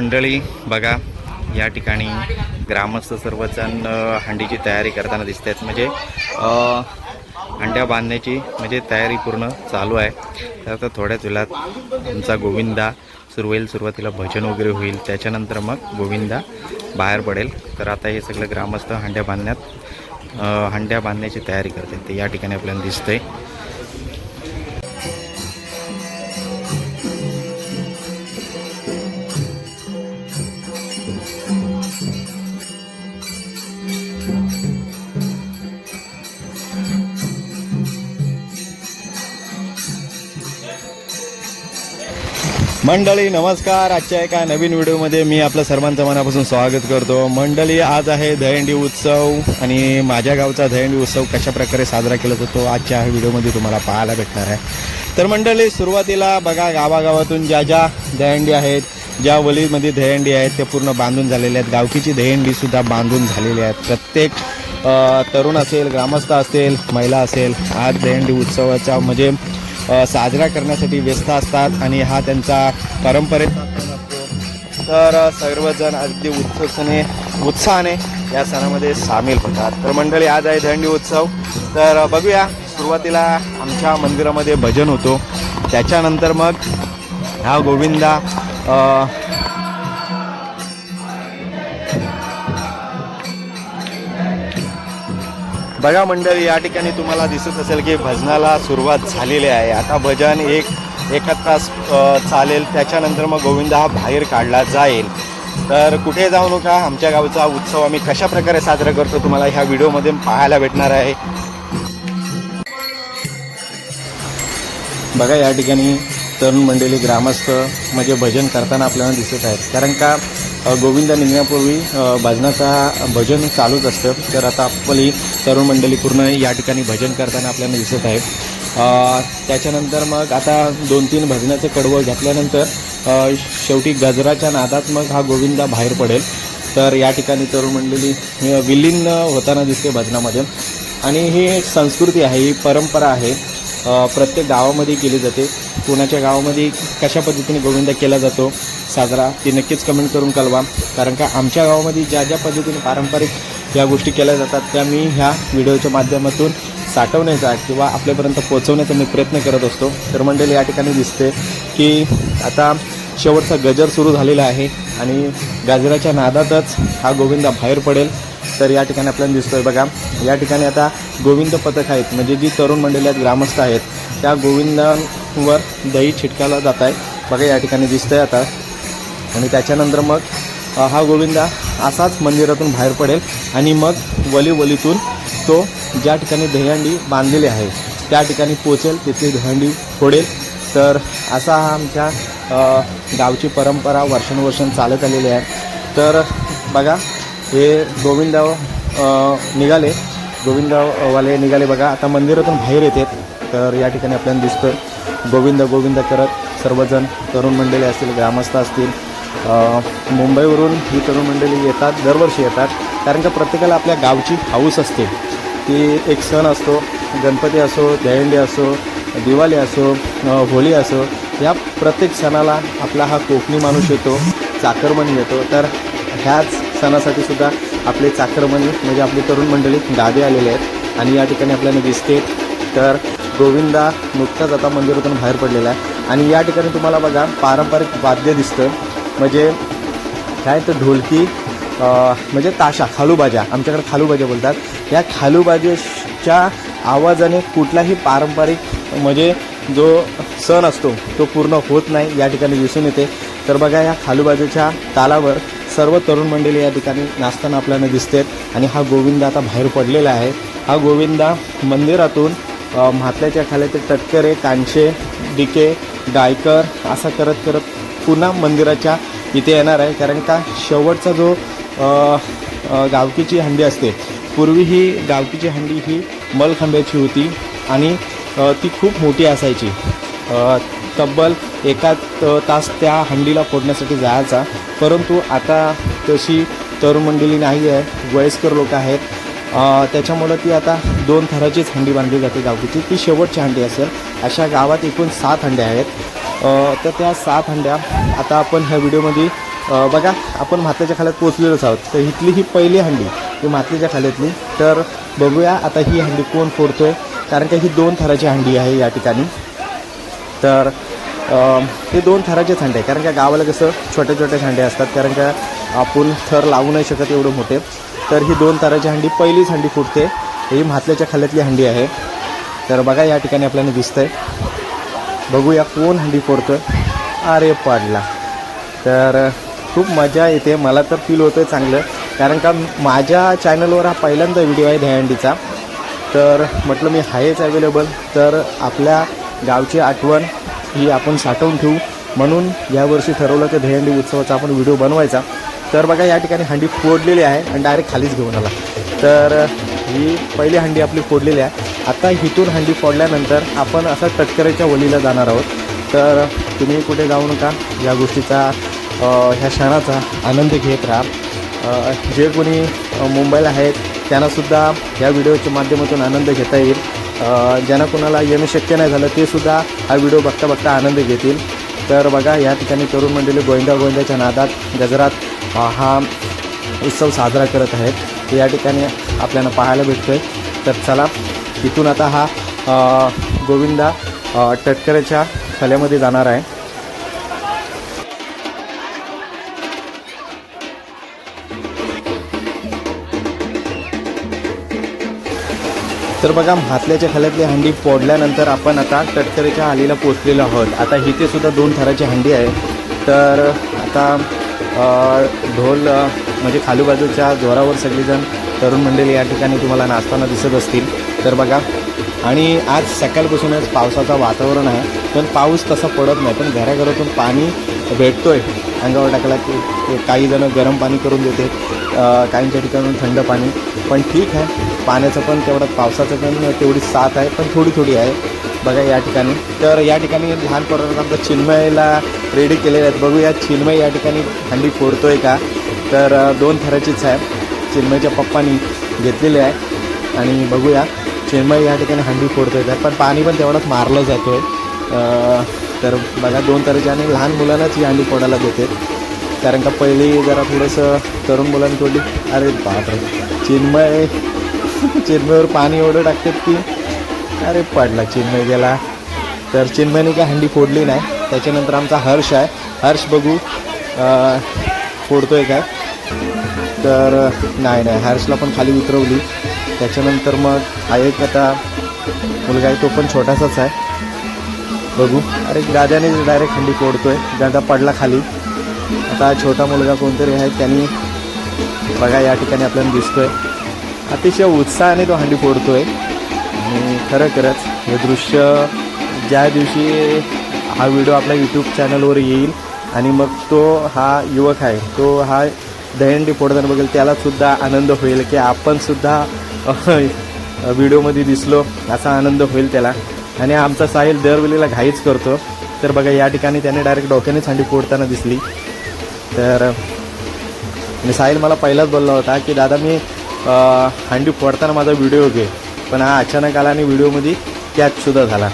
मंडळी बघा या ठिकाणी ग्रामस्थ सर्वजण हंडीची तयारी करताना दिसत आहेत म्हणजे हंड्या बांधण्याची म्हणजे तयारी पूर्ण चालू आहे. तर आता थोड्याच वेळात आमचा गोविंदा सुरू होईल सुरुवातीला भजन वगैरे होईल. त्याच्यानंतर मग गोविंदा बाहेर पडेल. तर आता हे सगळं ग्रामस्थ हंड्या बांधण्यात हंड्या बांधण्याची तयारी करते ते या ठिकाणी आपल्याला दिसतंय. मंडळी नमस्कार. आजच्या एका नवीन व्हिडिओमध्ये मी आपलं सर्वांचं मनापासून स्वागत करतो. मंडळी आज आहे दहीहंडी उत्सव आणि माझ्या गावचा दहंडी उत्सव कशा प्रकारे साजरा केला जातो आजच्या व्हिडिओमध्ये तुम्हाला पाहायला भेटणार आहे. तर मंडळी सुरुवातीला बघा गावागावातून ज्या ज्या दहंडी आहेत ज्या वलीमध्ये दहीहंडी आहेत ते पूर्ण बांधून झालेले आहेत. गावकीची दहीहंडीसुद्धा बांधून झालेली आहेत. प्रत्येक तरुण असेल ग्रामस्थ असेल महिला असेल आज दहंडी उत्सवाचा म्हणजे साजरा करण्यासाठी व्यस्त असतात आणि हा त्यांचा परंपरेचा सण असतो. तर सर्वजण अगदी उत्सुकतेने उत्साहाने या सणामध्ये सामील होतात. तर मंडळी आज आहे दंडी उत्सव. तर बघूया. सुरुवातीला आमच्या मंदिरामध्ये भजन होतो. त्याच्यानंतर मग हा गोविंदा बघा मंडळी या ठिकाणी तुम्हाला दिसत असेल की भजनाला सुरुवात झालेली आहे. आता भजन एक एका तास चालेल त्याच्यानंतर मग गोविंद हा बाहेर काढला जाईल. तर कुठे जाऊ नका आमच्या गावचा उत्सव आम्ही कशा प्रकारे साजरा करतो तुम्हाला ह्या व्हिडिओमध्ये पाहायला भेटणार आहे. बघा या ठिकाणी तरुण मंडळी ग्रामस्थ म्हणजे भजन करताना आपल्याला दिसत आहेत. कारण का? गोविंद निघण्यापूर्वी भजनाचा भजन चालूच असतं. तर आता आपली तरुण मंडळी पूर्ण या ठिकाणी भजन करताना आपल्याला दिसत आहे त्याच्यानंतर मग आता दोन तीन भजनाचे कडवं घेतल्यानंतर शेवटी गजराच्या नादात मग हा गोविंदा बाहेर पडेल. तर या ठिकाणी तरुण मंडळी विलीन होताना दिसते भजनामध्ये. आणि ही एक संस्कृती आहे ही परंपरा आहे. प्रत्येक गावामध्ये केली जाते. कोणाच्या गावामध्ये कशा पद्धतीने गोविंदा केला जातो साजरा ती नक्कीच कमेंट करून कळवा. कारण का आमच्या गावामध्ये ज्या ज्या पद्धतीने पारंपरिक या गोष्टी केल्या जातात त्या मी ह्या व्हिडिओच्या माध्यमातून साठवण्याचा किंवा आपल्यापर्यंत पोहोचवण्याचा मी प्रयत्न करत असतो. तर मंडळी या ठिकाणी दिसते की आता शेवटचा गजर सुरू झालेला आहे आणि गाजराच्या नादातच हा गोविंदा बाहेर पडेल. तर या ठिकाणी आपल्याला दिसतोय बघा. या ठिकाणी आता गोविंद पथक आहेत. म्हणजे जी तरुण मंडळी आहेत ग्रामस्थ आहेत त्या गोविंदांवर दही छिटकायला जात आहे बघा या ठिकाणी दिसतंय आता. आणि त्याच्यानंतर मग हा गोविंदा असाच मंदिरातून बाहेर पडेल आणि मग वलीवलीतून तो ज्या ठिकाणी दहीहंडी बांधलेली आहे त्या ठिकाणी पोचेल तिथली दहीहंडी फोडेल. तर असा हा आमच्या गावची परंपरा वर्षानुवर्षां चालत आलेली आहे. तर बघा हे गोविंद निघाले. गोविंदावाले निघाले बघा. आता मंदिरातून बाहेर येतात. तर या ठिकाणी आपल्याला दिसतं गोविंद गोविंद करत सर्वजण तरुण मंडळी असतील ग्रामस्थ असतील मुंबईवरून ही तरुण मंडळी येतात दरवर्षी येतात. कारण का प्रत्येकाला आपल्या गावची हाऊस असते. ती एक सण असतो गणपती असो दहिंडी असो दिवाळी असो होळी असो या प्रत्येक सणाला आपला हा कोकणी माणूस येतो चाकरमणी येतो. तर ह्याच सणासाठी सुद्धा आपले चाकरमणी म्हणजे आपली तरुण मंडळी गावी आलेले आहेत आणि या ठिकाणी आपल्याला दिसते. तर गोविंदा नुकताच आता मंदिरातून बाहेर पडलेला आहे. आणि या ठिकाणी तुम्हाला बघा पारंपरिक वाद्य दिसतं. म्हणजे काय तर ढोलकी म्हणजे ताशा खालूबाजा आमच्याकडे खालूबाजा बोलतात. या खालूबाजेच्या आवाजाने कुठलाही पारंपरिक म्हणजे जो सण असतो तो पूर्ण होत नाही या ठिकाणी दिसून येते. तर बघा या खालूबाजेच्या तालावर सर्व तरुण मंडळी या ठिकाणी नाचताना आपल्याला दिसते आणि हा गोविंदा आता बाहेर पडलेला आहे. हा गोविंदा मंदिरातून म्हातल्याच्या खाली ते टटकरे कांशे डिके गायकर असा करत करत पुन्हा मंदिराच्या इथे येणार आहे. कारण का शेवटचा जो गावकीची हंडी असते पूर्वी ही गावकीची हंडी ही मलखांब्याची होती आणि ती खूप मोठी असायची. तब्बल एका तास त्या हंडीला फोडण्यासाठी जायचा. परंतु आता तशी तरुण मंडळी नाही आहे वयस्कर लोक आहेत. त्याच्यामुळं ती आता दोन थराचीच हंडी बांधली जाते गावकीची ती शेवटची हंडी असेल. अशा गावात एकूण सात हंड्या आहेत. तर त्या सात हंड्या आता आपण ह्या व्हिडिओमध्ये बघा आपण म्हाताच्या खाल्यात पोचलेलोच आहोत. तर इथली ही पहिली हंडी ही मातीच्या खाल्यातली तर बघूया आता ही हंडी कोण फोडतोय. कारण का ही दोन थराची हंडी आहे या ठिकाणी. तर ते दोन थराचेच हंडे आहे कारण का गावाला कसं छोट्या छोट्या हंडे असतात. कारण का आपण थर लावू नाही शकत एवढे मोठे. तर ही दोन ताराची हंडी पहिलीच हंडी फुटते. ही म्हातल्याच्या खाल्यातली हंडी आहे. तर बघा या ठिकाणी आपल्याला दिसतंय. बघूया कोण हंडी फोडतोय. अरे पाडला. तर खूप मजा येते. मला तर फील होतं चांगलं. कारण का माझ्या चॅनलवर हा पहिल्यांदा व्हिडिओ आहे दहीहंडीचा. तर म्हटलं मी आहेच अवेलेबल तर आपल्या गावची आठवण ही आपण साठवून ठेवू. म्हणून यावर्षी ठरवलं की दहीहंडी उत्सवाचा आपण व्हिडिओ बनवायचा. तर बघा या ठिकाणी हंडी फोडलेली आहे आणि डायरेक्ट खालीच घेऊन आला. तर ही पहिली हंडी आपली फोडलेली आहे. आता हिथून हंडी फोडल्यानंतर आपण असं तटकरेच्या वलीला जाणार आहोत. तर तुम्ही कुठे जाऊ नका. या गोष्टीचा ह्या क्षणाचा आनंद घेत राहा. जे कोणी मुंबईला आहेत त्यांनासुद्धा या व्हिडिओच्या माध्यमातून आनंद घेता येईल. ज्यांना कोणाला येणं शक्य नाही झालं ते सुद्धा हा व्हिडिओ बघता बघता आनंद घेतील. तर बघा या ठिकाणी तरुण मंडळी गोविंदा गोविंदाच्या नादात गजरात हा उत्सव साजरा करत आहेत. या ठिकाणी आपल्याला पाहायला भेटतो आहे तर चला इथून आता हा गोविंदा टटकरेच्या थल्यामध्ये जाणार आहे. तर बघा हातल्याच्या खाल्यातली हंडी फोडल्यानंतर आपण आता टटकरेच्या हालीला पोचलेलो आहोत. आता इथे सुद्धा दोन थराची हंडी आहे. तर आता ढोल म्हणजे खालूबाजूच्या जोरावर सगळीजण तरुण मंडळी या ठिकाणी तुम्हाला नाचताना दिसत असतील. तर बघा आणि आज सकाळपासूनच पावसाचं वातावरण आहे पण पाऊस तसा पडत नाही पण घराघरातून पाणी भेटतो आहे अंगावर टाकला की काही जणं गरम पाणी करून देते काहींच्या ठिकाणून थंड पाणी. पण ठीक आहे पाण्याचं पण तेवढं पावसाचं पण तेवढी साथ आहे पण थोडी थोडी आहे. बघा या ठिकाणी. तर या ठिकाणी लहान पोरांना चिन्मयला रेडी केलेले आहेत. बघूया चिन्मय या ठिकाणी हंडी फोडतोय का? तर दोन थराचीच आहे चिन्मयच्या पप्पानी घेतलेली आहे. आणि बघूया चिन्मय या ठिकाणी हंडी फोडतोय का? पण पाणी पण तेवढंच मारलं जातोय. तर बघा दोन तऱ्हेची आणि लहान मुलांनाच ही हंडी फोडायला देते. कारण का पहिली जरा थोडंसं तरुण मुलांनी थोडी अरे बापरे. चिन्मय चिन्मयवर पाणी एवढं टाकतात की अरे पडला चिन्मय गेला. तर चिन्मयने काय हंडी फोडली नाही. त्याच्यानंतर आमचा हर्ष आहे. हर्ष बघू फोडतो फोडतोय काय. तर नाही नाही हर्षला पण खाली उतरवली. त्याच्यानंतर मग हा एक आता मुलगा आहे तो पण छोटासाच आहे. बघू. अरे दादाने डायरेक्ट हंडी फोडतोय. दादा पडला खाली. आता छोटा मुलगा कोणतरी आहे त्यांनी बघा या ठिकाणी आपल्याला दिसतोय. अतिशय उत्साहाने तो हंडी फोडतोय. आणि खरं खरंच हे दृश्य ज्या दिवशी हा व्हिडिओ आपल्या यूट्यूब चॅनलवर येईल आणि मग तो हा युवक आहे तो हा दहंडी फोडताना बघेल त्यालासुद्धा आनंद होईल की आपणसुद्धा व्हिडिओमध्ये दिसलो असा आनंद होईल त्याला. आणि आमचा साहिल दरवेळेला घाईच करतो. तर बघा या ठिकाणी त्याने डायरेक्ट डोक्यानेच हंडी फोडताना दिसली. तर साहिल मला पहिलाच बोलला होता की दादा मी हंडी फोडताना माझा व्हिडिओ घे. पण हा अचानक आला आणि व्हिडिओमध्ये कॅच सुद्धा झाला.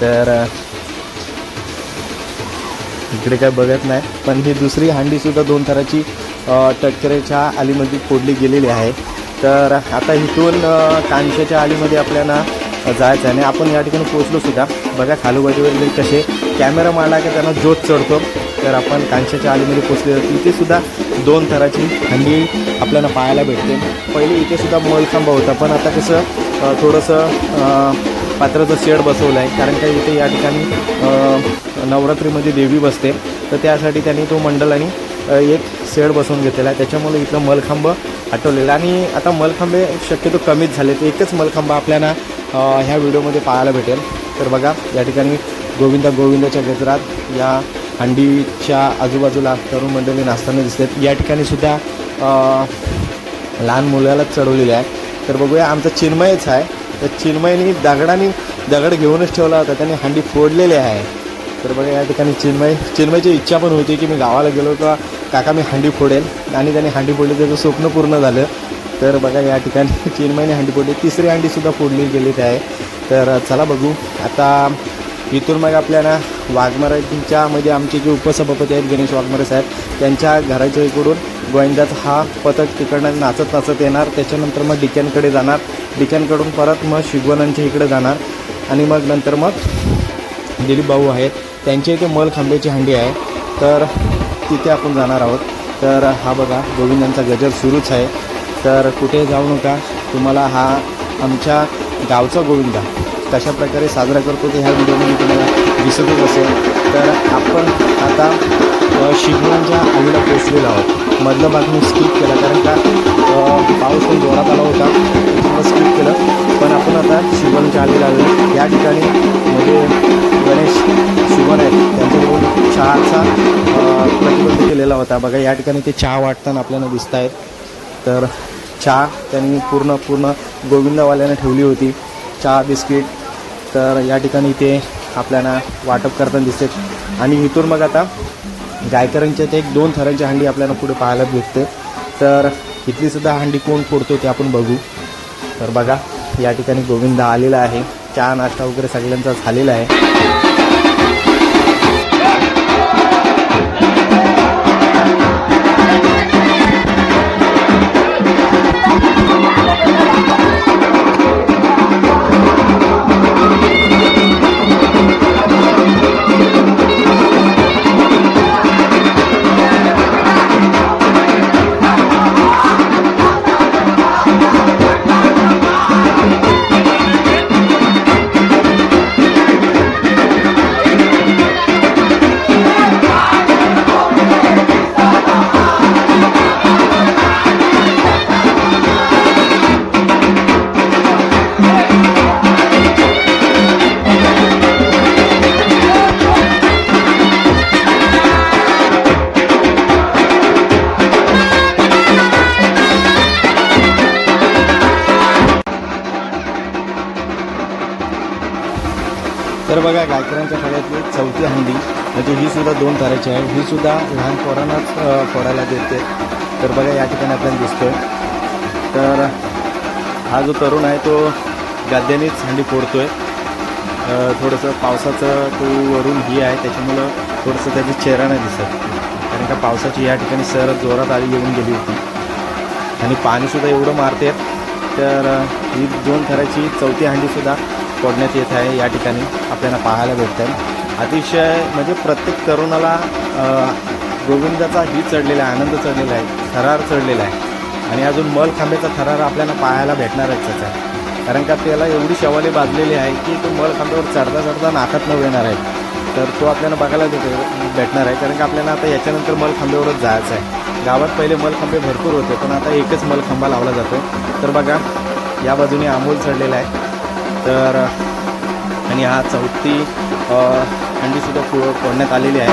तर इकडे काय बघत नाही पण ही दुसरी हंडीसुद्धा दोन थराची टक्करेच्या आलीमध्ये फोडली गेलेली आहे. तर आता इथून कांशाच्या आलीमध्ये आपल्याला जायचं आणि आपण या ठिकाणी पोचलो सुद्धा बघा खालूबाजूवरील कसे कॅमेरा मारला की त्यांना जोत चढतो. तर आपण कांशाच्या आलीमध्ये पोचले इथे सुद्धा दोन थराची हंडी आपल्याला पाहायला भेटते. पहिले इथेसुद्धा मलखांबा होता पण आता कसं थोडंसं पात्राचं शेड बसवलं आहे कारण का इथे या ठिकाणी नवरात्रीमध्ये देवी बसते. तर त्यासाठी त्यांनी तो मंडल आणि एक शेड बसवून घेतलेला आहे. त्याच्यामुळे इथलं मलखांब हटवलेलं आणि आता मलखांबे शक्यतो कमीच झाले तर एकच मलखांबा आपल्याला ह्या व्हिडिओमध्ये पाहायला भेटेल. तर बघा या ठिकाणी गोविंदा गोविंदाच्या गजरात या हंडीच्या आजूबाजूला तरुण मंडळी नाचताना दिसतात या ठिकाणी सुद्धा लहान मुलालाच चढवलेले आहे तर बघूया आमचा चिन्मयच आहे. तर चिन्मयनी दगडाने दगड घेऊनच ठेवला होता. त्याने हंडी फोडलेली आहे. तर बघा या ठिकाणी चिन्मय चिन्मयची इच्छा पण होती की मी गावाला गेलो का काका मी हंडी फोडेल. आणि त्याने हंडी फोडली त्याचं स्वप्न पूर्ण झालं. तर बघा या ठिकाणी चिन्मयने हंडी फोडली. तिसरी हंडीसुद्धा फोडली गेलेली आहे. तर चला बघू. आता इथून मग आपल्याला वाघमारेच्या म्हणजे आमचे जे उपसभापती आहेत गणेश वाघमारे साहेब त्यांच्या घराच्या इकडून गोविंदाचा हा पथक तिकडनं नाचत नाचत येणार. त्याच्यानंतर मग डिक्यांकडे जाणार. डिक्यांकडून परत मग शिगवणांच्या इकडे जाणार. आणि मग नंतर मग दिलीप भाऊ आहेत. त्यांच्या इथे मल खांब्याची हंडी आहे. तर तिथे आपण जाणार आहोत. तर हा बघा गोविंदांचा गजर सुरूच आहे. तर कुठे जाऊ नका. तुम्हाला हा आमच्या गावचा गोविंदा कशा प्रकारे साजरा करतो ते ह्या व्हिडिओमध्ये तुम्हाला दिसतच असेल. तर आपण आता अ, आईला पोचलेलो आहोत. मधलं भाग मी स्किप केला कारण का पाऊस पण जोरात आला होता त्याच्यामुळे स्किप केलं. पण आपण आता शिगवणच्या आलेला आलो. या ठिकाणी म्हणजे गणेश शिवण आहेत. त्यांच्याकडून चहाचा प्रतिबंध केलेला होता. बघा या ठिकाणी ते चहा वाटताना आपल्याला दिसत आहेत. तर चहा त्यांनी पूर्ण पूर्ण गोविंदावाल्याने ठेवली होती. चहा बिस्किट. तर या ठिकाणी ते आपल्याला वाटप करताना दिसतात आणि इथून मग आता गायकरांच्या ते एक दोन थरांची हंडी आपल्याला पुढे पाहायला भेटते. तर इथली सुद्धा हंडी कोण फोडतो ते आपण बघू. तर बघा या ठिकाणी गोविंदा आलेला आहे. चहा नाश्ता वगैरे सगळ्यांचा झालेला आहे. जो तरुण आहे तो गाद्यानेच हंडी फोडतोय. आहे थोडंसं पावसाचं तो वरून ही आहे त्याच्यामुळं थोडंसं त्याचा चेहरा नाही दिसत. कारण का पावसाची या ठिकाणी सर जोरात आली येऊन गेली होती. आणि पाणीसुद्धा एवढं मारते तर ही दोन थराची चौथी हंडीसुद्धा फोडण्यात येत आहे या ठिकाणी आपल्याला पाहायला भेटत. आहे अतिशय म्हणजे प्रत्येक तरुणाला गोविंदाचा ही चढलेला आहे आनंद चढलेला आहे थरार चढलेला आहे. आणि अजून मलखांब्याचा थरार आपल्याला पाहायला भेटणारच आहे कारण का त्याला एवढी शवाले बाजलेली आहे की तो मलखांब्यावर चढता चढता नाकात न येणार आहे. तर तो आपल्याला बघायला भेट- भेटणार आहे. कारण का आपल्याला आता याच्यानंतर मलखांब्यावरच जायचं आहे. गावात पहिले मलखांबे भरपूर होते पण आता एकच मलखांबा लावला जातो. तर बघा या बाजूने अमोल चढलेला आहे. तर आणि हा चौथी थंडीसुद्धा हंडीसुद्धा फोडण्यात आलेली आहे.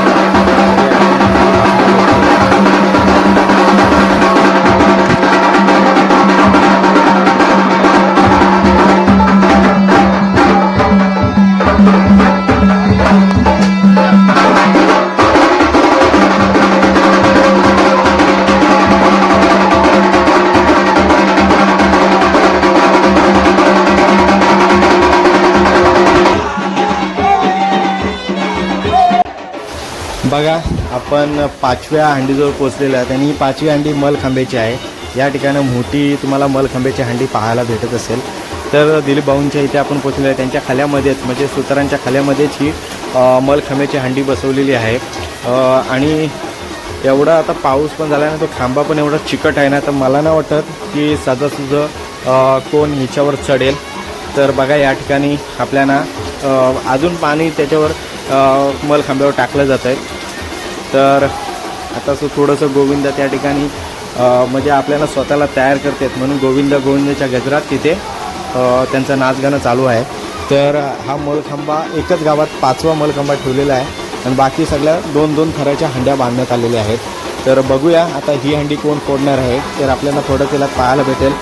आपण पाचव्या हंडीजवळ पोचलेलो आहे आणि ही पाचवी हंडी मलखांब्याची आहे. या ठिकाणी मोठी तुम्हाला मलखांब्याची हंडी पाहायला भेटत असेल. तर दिलीप भाऊंच्या इथे आपण पोचलेलो आहे. त्यांच्या खाल्यामध्येच म्हणजे सुतारांच्या खाल्यामध्येच ही मलखांब्याची हंडी बसवलेली आहे. आणि एवढा आता पाऊस पण झाला ना तो खांबा पण एवढा चिकट आहे ना तर मला नाही वाटत की सहजासहज कोण ह्याच्यावर चढेल. तर बघा या ठिकाणी आपल्याला अजून पाणी त्याच्यावर मलखांब्यावर टाकलं जात आहे तर आता असं थोडंसं गोविंदा त्या ठिकाणी म्हणजे आपल्याला स्वतःला तयार करतात. म्हणून गोविंद गोविंदाच्या गजरात तिथे त्यांचं नाचगाणं चालू आहे. तर हा मलखंबा एकच गावात पाचवा मलखंबा ठेवलेला आहे आणि बाकी सगळ्या दोन दोन थराच्या हंड्या बांधण्यात आलेल्या आहेत. तर बघूया आता ही हंडी कोण फोडणार आहे तर आपल्याला थोडं त्याला पाहायला भेटेल.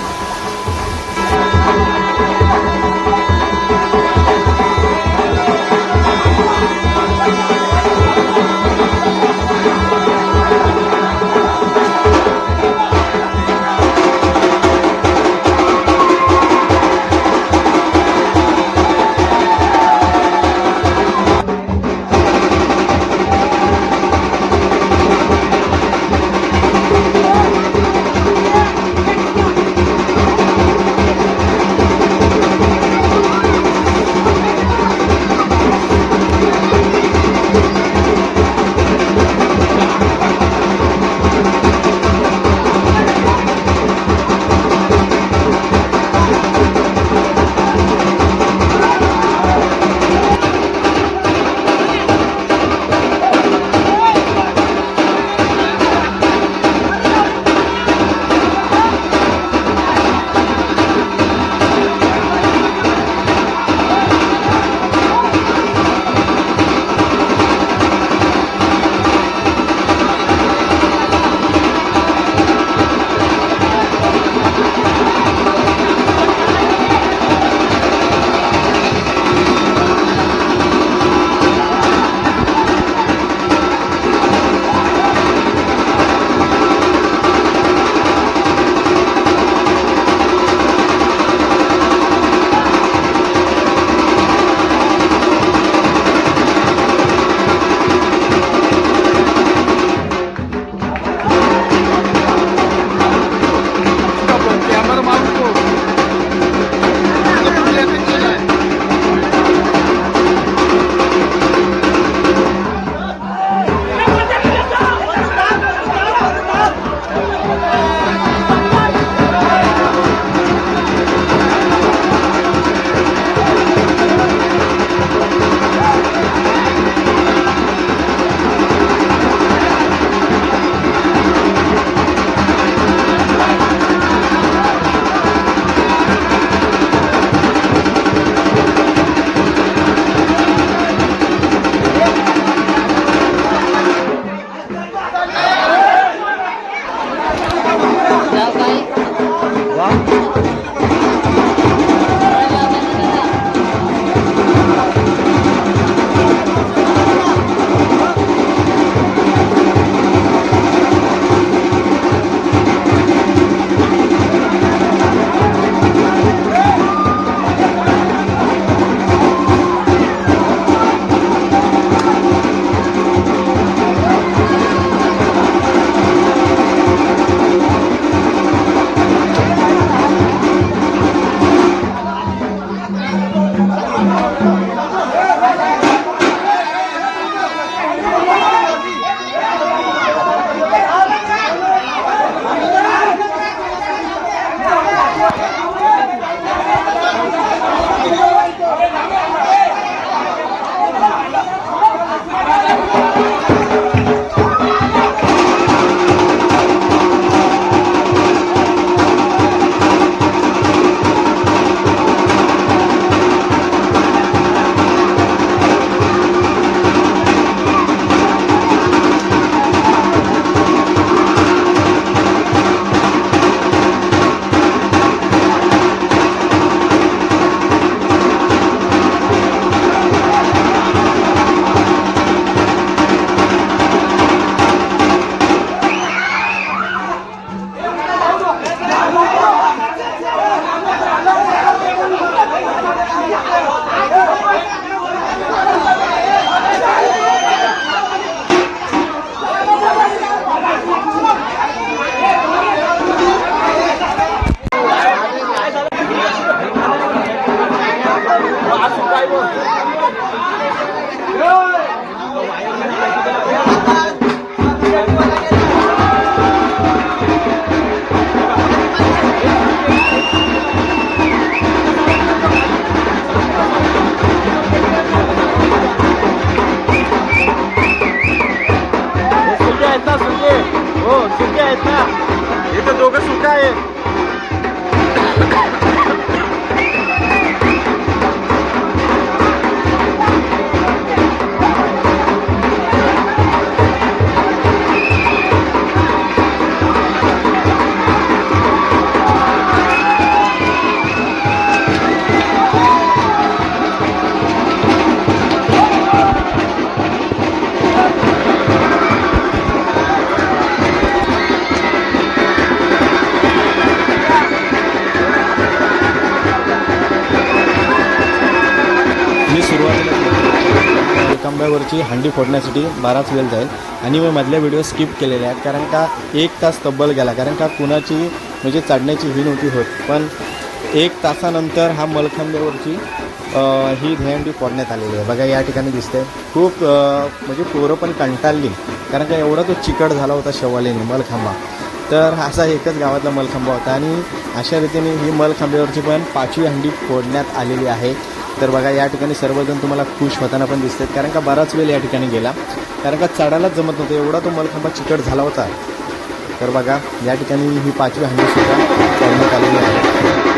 एकांब्यावरची हंडी फोडण्यासाठी बराच वेळ जाईल. आणि मी मधल्या व्हिडिओ स्किप केलेले आहेत. कारण का एक तास तब्बल गेला. कारण का कुणाची म्हणजे चढण्याची ही नव्हती होत. पण एक तासानंतर हा मलखांब्यावरची ही दहीहंडी फोडण्यात आलेली आहे. बघा या ठिकाणी दिसते खूप म्हणजे पोरं पण कंटाळली. कारण का एवढा तो चिकट झाला होता शेवालीने मलखांबा. तर असा एकच गावातला मलखांबा होता. आणि अशा रीतीने ही मलखांब्यावरची पण पाचवी हंडी फोडण्यात आलेली आहे. तर बघा या ठिकाणी सर्वजण तुम्हाला खुश होताना पण दिसतात. कारण का बराच वेळ या ठिकाणी गेला. कारण का चढायलाच जमत नव्हतं. एवढा तो मलखंबा चिकट झाला होता. तर बघा या ठिकाणी ही पाचवी हंडीसुद्धा चढण्यात आलेली आहे.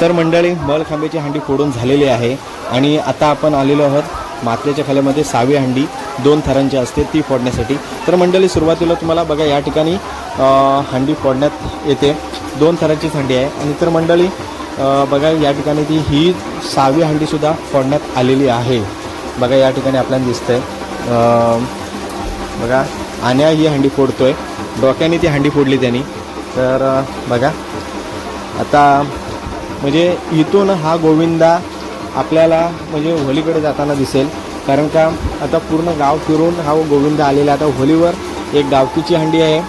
तर मंडळी मलखांब्याची हंडी फोडून झालेली आहे आणि आता आपण आलेलो आहोत मातल्याच्या खाल्यामध्ये सहावी हंडी दोन थरांची असते ती फोडण्यासाठी. तर मंडळी सुरुवातीला तुम्हाला बघा या ठिकाणी हंडी फोडण्यात येते. दोन थरांचीच हंडी आहे. आणि तर मंडळी बघा या ठिकाणी ती ही सहावी हंडीसुद्धा फोडण्यात आलेली आहे. बघा या ठिकाणी आपल्याला दिसतंय. बघा आण्या ही हंडी फोडतोय. डोक्याने ती हंडी फोडली त्यांनी. तर बघा. आता म्हणजे इथून हा गोविंदा आपल्याला म्हणजे होलीकडे जाताना दिसेल. कारण का आता पूर्ण गाव फिरून हा गोविंद आलेला आहे. आता होलीवर एक गावकीची हंडी आहे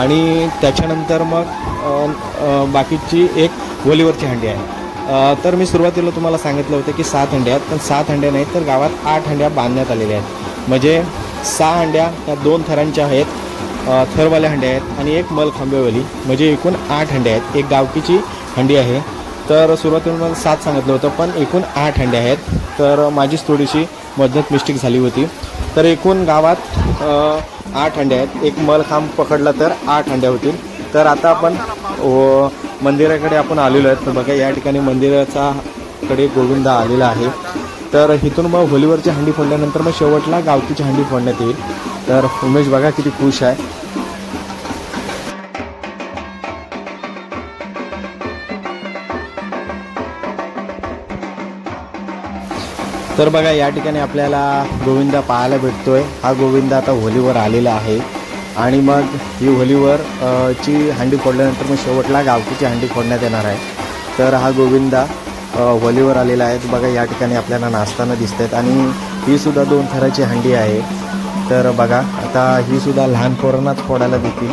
आणि त्याच्यानंतर मग बाकीची एक होलीवरची हंडी आहे. तर मी सुरुवातीला तुम्हाला सांगितलं होतं की सात हंड्या आहेत. पण सात हंड्या नाहीत तर गावात आठ हंड्या बांधण्यात आलेल्या आहेत. म्हणजे सहा हंड्या त्या दोन थरांच्या आहेत. थरवाल्या हंड्या आहेत आणि एक मलखांबेवाली. म्हणजे एकूण आठ हंड्या आहेत. एक गावकीची हंडी आहे. तर सुरुवातीला मला सात सांगितलं होतं पण एकूण आठ हंडे आहेत. तर माझीच थोडीशी मदत मिस्टेक झाली होती. तर एकूण गावात आठ हंडे आहेत. एक मलखांब पकडला तर आठ हंड्या होतील. तर आता आपण व मंदिराकडे आपण आलेलो आहेत. तर बघा या ठिकाणी मंदिराचा कडे गोविंदा आलेला आहे. तर इथून मग होलीवरची हंडी फोडल्यानंतर मग शेवटला गावकीची हंडी फोडण्यात येईल. तर उमेश बघा किती खुश आहे. तर बघा या ठिकाणी आपल्याला गोविंदा पाहायला भेटतोय. हा गोविंदा आता होलीवर आलेला आहे. आणि मग ही होलीवर ची हंडी फोडल्यानंतर मग शेवटला गावकीची हंडी फोडण्यात येणार आहे. तर हा गोविंदा होलीवर आलेला आहे. बघा या ठिकाणी आपल्याला नाचताना दिसत आहेत आणि ही सुद्धा दोन थराची हंडी आहे. तर बघा आता ही सुद्धा लहान पोरांनाच फोडायला देतील.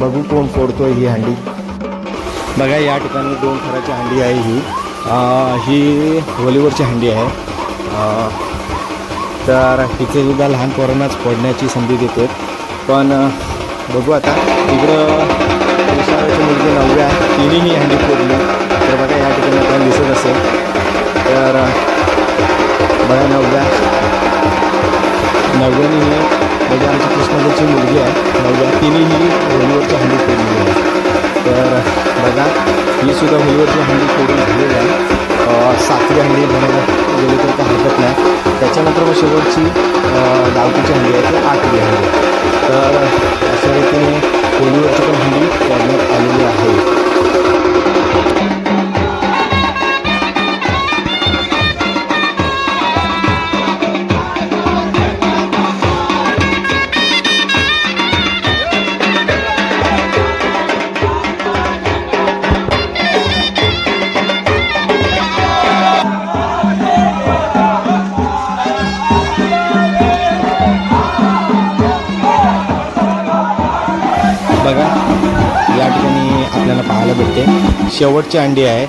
बघू कोण फोडतोय ही हंडी. बघा या ठिकाणी दोन थराची हंडी आहे ही. ही वॉलीवरची हंडी आहे. तर हिचे सुद्धा लहान पोरांनाच पडण्याची संधी देते पण बघू आता. इकडं कृष्णाची मुलगी नवव्या तिन्ही हंडी फोडली. तर बघा या ठिकाणी आपल्याला दिसत असेल. तर बघा नवव्या. नव्याने ही म्हणजे आमची कृष्णाची मुलगी आहे. नवव्या. तिने ही होलीवरची हंडी फोडली आहे. तर बघा ही सुद्धा होलीवरची हंडी फोडून झालेली आहे. सातवी हंडी म्हणायला गेली तर काही हरकत नाही. त्याच्यानंतर मग शेवटची गावकीची हंडी आहे ती आठवी हंडी. तर अशा रीतीने होलीवरची पण हंडी फोडण्यात आलेली आहे. शेवटची हंडी आहे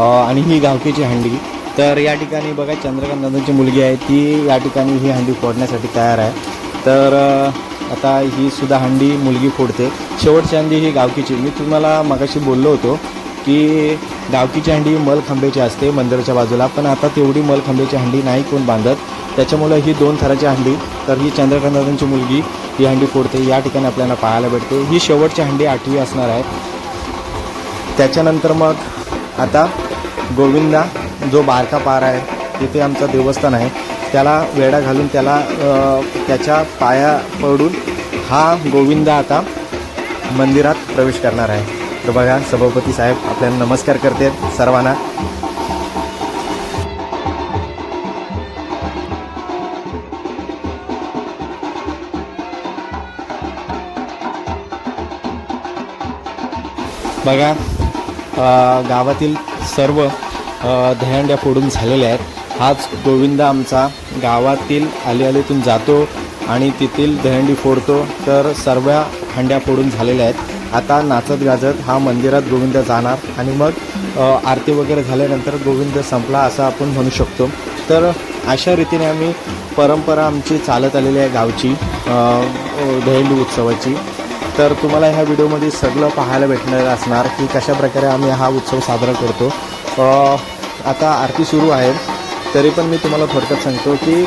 आणि ही गावकीची हंडी. तर या ठिकाणी बघा चंद्रकांत दादांची मुलगी आहे ती या ठिकाणी ही हंडी फोडण्यासाठी तयार आहे. तर आता ही सुद्धा हंडी मुलगी फोडते. शेवटची हंडी ही गावकीची. मी तुम्हाला मगाशी बोललो होतो की गावकीची हंडी मलखांब्याची असते मंदिराच्या बाजूला पण आता तेवढी मलखांब्याची हंडी नाही कोण बांधत. त्याच्यामुळं ही दोन थराची हंडी तर ही चंद्रकांत दादांची मुलगी ही हंडी फोडते. या ठिकाणी आपल्याला पाहायला भेटते. ही शेवटची हंडी आठवी असणार आहे. त्याच्यानंतर मग आता गोविंदा जो बारका पार आहे तिथे आमचं देवस्थान आहे त्याला वेढा घालून त्याला त्याच्या पाया पडून हा गोविंदा आता मंदिरात प्रवेश करणार आहे. तर बघा सभापती साहेब आपल्याला नमस्कार करते सर्वांना. बघा गावातील सर्व अ, फोडून झालेल्या आहेत. हाच गोविंद आमचा गावातील आलीआलीतून जातो आणि तेथील दहंडी फोडतो. तर सर्व हंड्या फोडून झालेल्या आहेत. आता नाचत गाजत हा मंदिरात गोविंद जाणार आणि मग आरती वगैरे झाल्यानंतर गोविंद संपला असं आपण म्हणू शकतो. तर अशा रीतीने आम्ही परंपरा आमची चालत आलेली आहे गावची दहंडी उत्सवाची. तर तुम्हाला ह्या व्हिडिओमध्ये सगळं पाहायला भेटणार असणार की कशा प्रकारे आम्ही हा उत्सव साजरा करतो. आता आरती सुरू आहे. तरी पण मी तुम्हाला थोडक्यात सांगतो की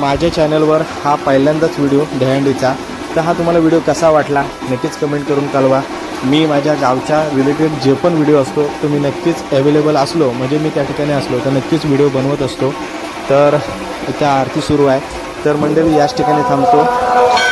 माझ्या चॅनलवर हा पहिल्यांदाच व्हिडिओ दहंडीचा तर हा तुम्हाला व्हिडिओ कसा वाटला नक्कीच कमेंट करून कळवा. मी माझ्या गावच्या रिलेटेड जे पण व्हिडिओ असतो तो मी नक्कीच अवेलेबल असलो म्हणजे मी त्या ठिकाणी असलो तर नक्कीच व्हिडिओ बनवत असतो. तर त्या आरती सुरू आहे. तर मंडळी याच ठिकाणी थांबतो.